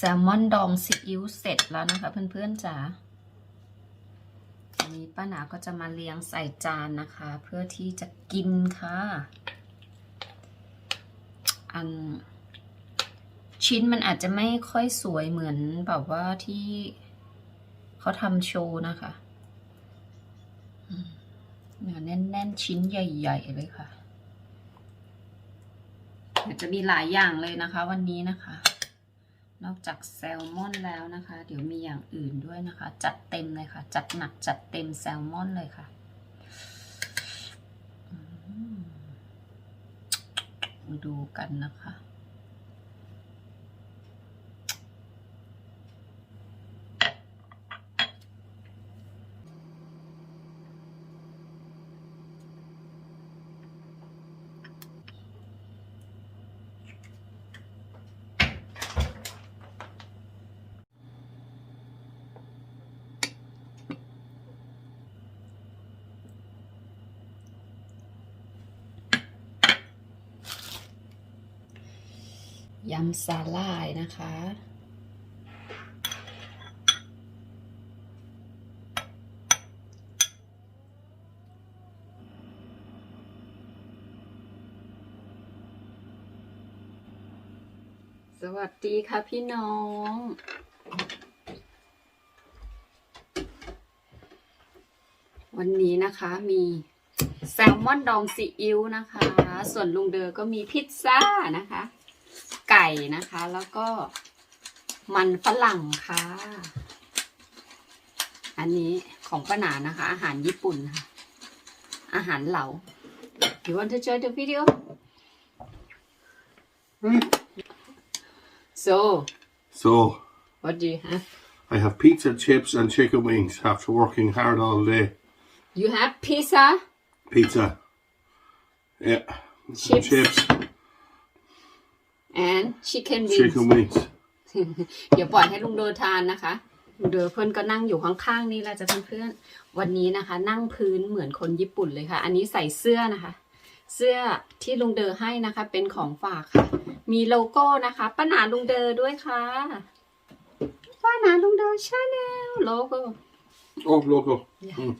แซลมอนดองซีอิ๊วเสร็จแล้วนะคะเพื่อนๆจ๋าอันนี้ป้าหนาก็จะมาเลี้ยงใส่จานนะคะ เพื่อที่จะกินค่ะ อันชิ้นมันอาจจะไม่ค่อยสวยเหมือนแบบว่าที่เขาทำโชว์นะคะเนื้อแน่น ๆ ชิ้นใหญ่ ๆ เลยค่ะเดี๋ยวจะมีหลายอย่างเลยนะคะวันนี้นะคะ นอกจากแซลมอนแล้วนะคะ เดี๋ยวมีอย่างอื่นด้วยนะคะ จัดเต็มเลยค่ะ จัดหนักจัดเต็มแซลมอนเลยค่ะดูกันนะคะ ยำสาลายนะคะ สวัสดีค่ะพี่น้องวันนี้นะคะมีแซลมอนดองซีอิ๊วนะคะ ส่วนลุงเดอก็มีพิซซ่านะคะ ไก่นะคะ แล้วก็มันฝรั่งค่ะ อันนี้ของป้าหนานะคะ อาหารญี่ปุ่นค่ะ อาหารเหลา You want to join the video? So, So, what do you have? I have pizza, chips, and chicken wings after working hard all day. You have pizza, Pizza. Yeah. Chips. Chips, and chicken wings. chicken wings. เดี๋ยวปล่อยให้ลุงเดอทานนะคะลุงเดอเพื่อนก็นั่งอยู่ข้างๆนี่แหละจ้ะเพื่อนๆ วันนี้นะคะ นั่งพื้นเหมือนคนญี่ปุ่นเลยค่ะ อันนี้ใส่เสื้อนะคะ เสื้อที่ลุงเดอให้นะคะ เป็นของฝากค่ะ มีโลโก้นะคะป้าหนาลุงเดอด้วยค่ะป้าหนาลุงเดอชาแนลโลโก้ Oh, loco. Yeah. Mm.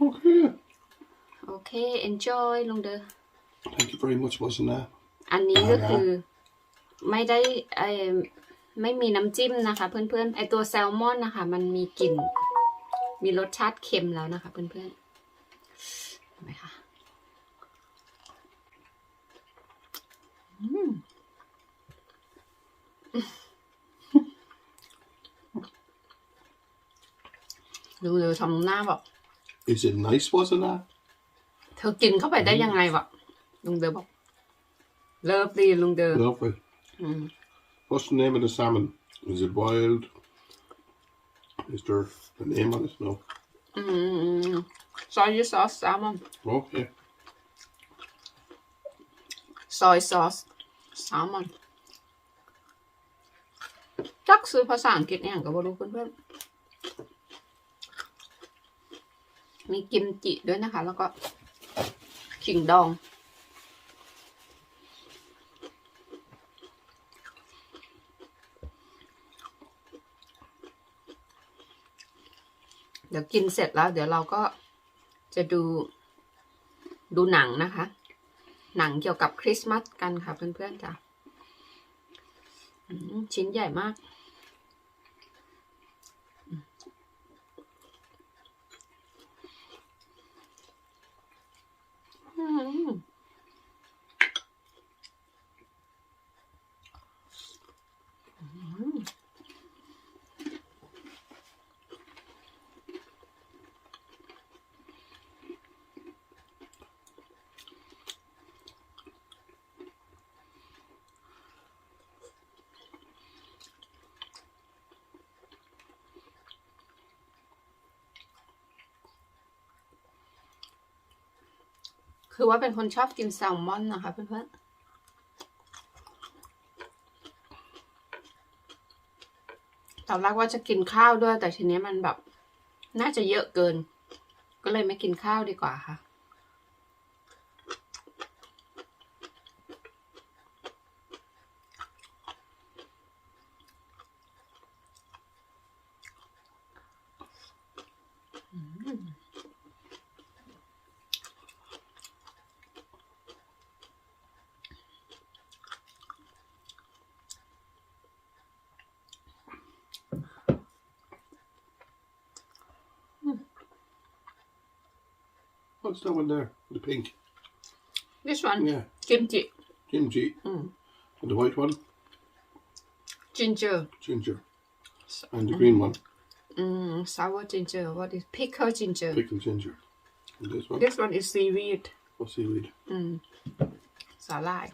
Okay. โอเค enjoy ลุงเดอ Thank you very much, wasn't that? อันนี้ก็คือไม่ได้เออไม่มีน้ำจิ้มนะคะ เพื่อนๆ ไอตัวแซลมอนนะคะ มันมีกลิ่น มีรสชาติเค็มแล้วนะคะ เพื่อนๆเห็นไหมคะอืมดูเลยทำหน้าแบบ Is it nice, wasn't that? เธอกินเข้าไปได้ยังไงวะลุงเดอบอก เลิฟดีลุงเดอ Lovely. อืม What's the name of the salmon? Is it wild? Is there a name on it? No. อืมซอยซอสแซลมอน Okay. ซอยซอสแซลมอนจักซื้อภาษาอังกฤษเนี่ยก็บ่รู้เพื่อนๆมีกิมจิด้วยนะคะ แล้วก็ขิงดอง ดี๋ยวกินเสร็จแล้ว เดี๋ยวเราก็จะดูดูหนังนะคะ หนังเกี่ยวกับคริสต์มาสกันค่ะเพื่อนๆจ้ะชิ้นใหญ่มาก อืมอืม คือว่าเป็นคนชอบกินแซลมอนนะคะเพื่อนๆตอนแรกว่าจะกินข้าวด้วย แต่ทีนี้มันแบบ น่าจะเยอะเกิน ก็เลยไม่กินข้าวดีกว่าค่ะ What's that one there? The pink. This one? Yeah. Kimchi. Kimchi. Mm. And the white one? Ginger. Ginger. And the mm. green one? Mm, sour ginger. What is pickle ginger? Pickle ginger. And this one? This one is seaweed. Oh, seaweed. Mm. Salai.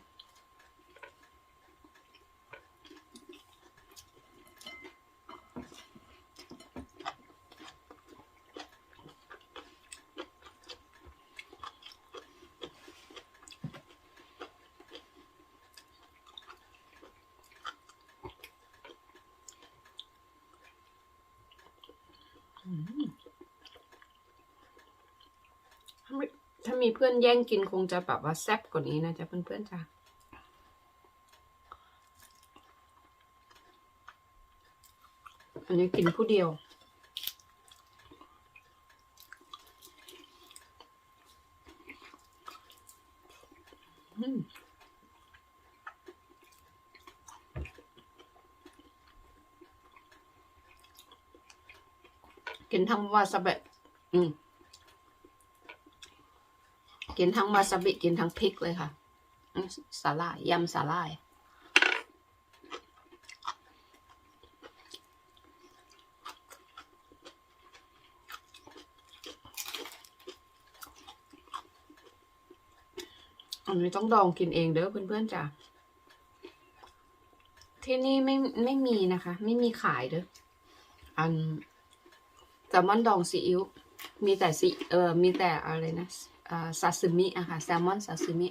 ถ้าไม่ถ้ามีเพื่อนแย่งกินคงจะแบบว่าแซ่บกว่านี้นะจ๊ะเพื่อนๆจ้ะอันนี้กินผู้เดียว อืมกินทั้งวาซาเบะอืม กินทั้งวาซาบิกินทั้งพริกเลยค่ะสาหร่ายยำสาหร่ายอันนี้ต้องดองกินเองเด้อเพื่อนๆจ้ะที่นี่ไม่ไม่มีนะคะ ไม่มีขายเด้ออันแซลมอนดองซีอิ๊วมีแต่ซีเออมีแต่อะไรนะ ซาซิมิอะค่ะแซลมอนซาซิมิ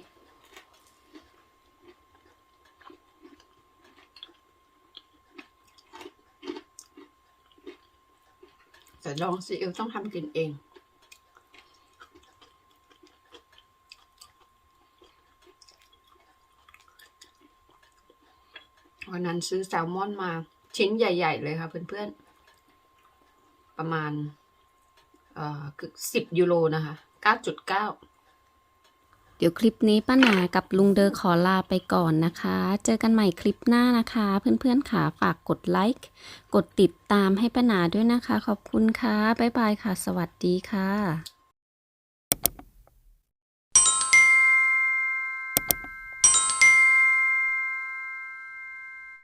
แต่ดองซีอิ๊วต้องทำกินเองวันนั้นซื้อแซลมอนมาชิ้นใหญ่ ๆ เลยค่ะ เพื่อน ๆ ประมาณ เอ่อคือสิบยูโรนะคะ เก้าจุดเก้าเดี๋ยวคลิปนี้ป้าหนากับลุงเดอขอลาไปก่อนนะคะ เจอกันใหม่คลิปหน้านะคะ เพื่อนๆค่ะฝากกดไลค์กดติดตามให้ป้าหนาด้วยนะคะ ขอบคุณค่ะ บ๊ายบายค่ะ สวัสดีค่ะ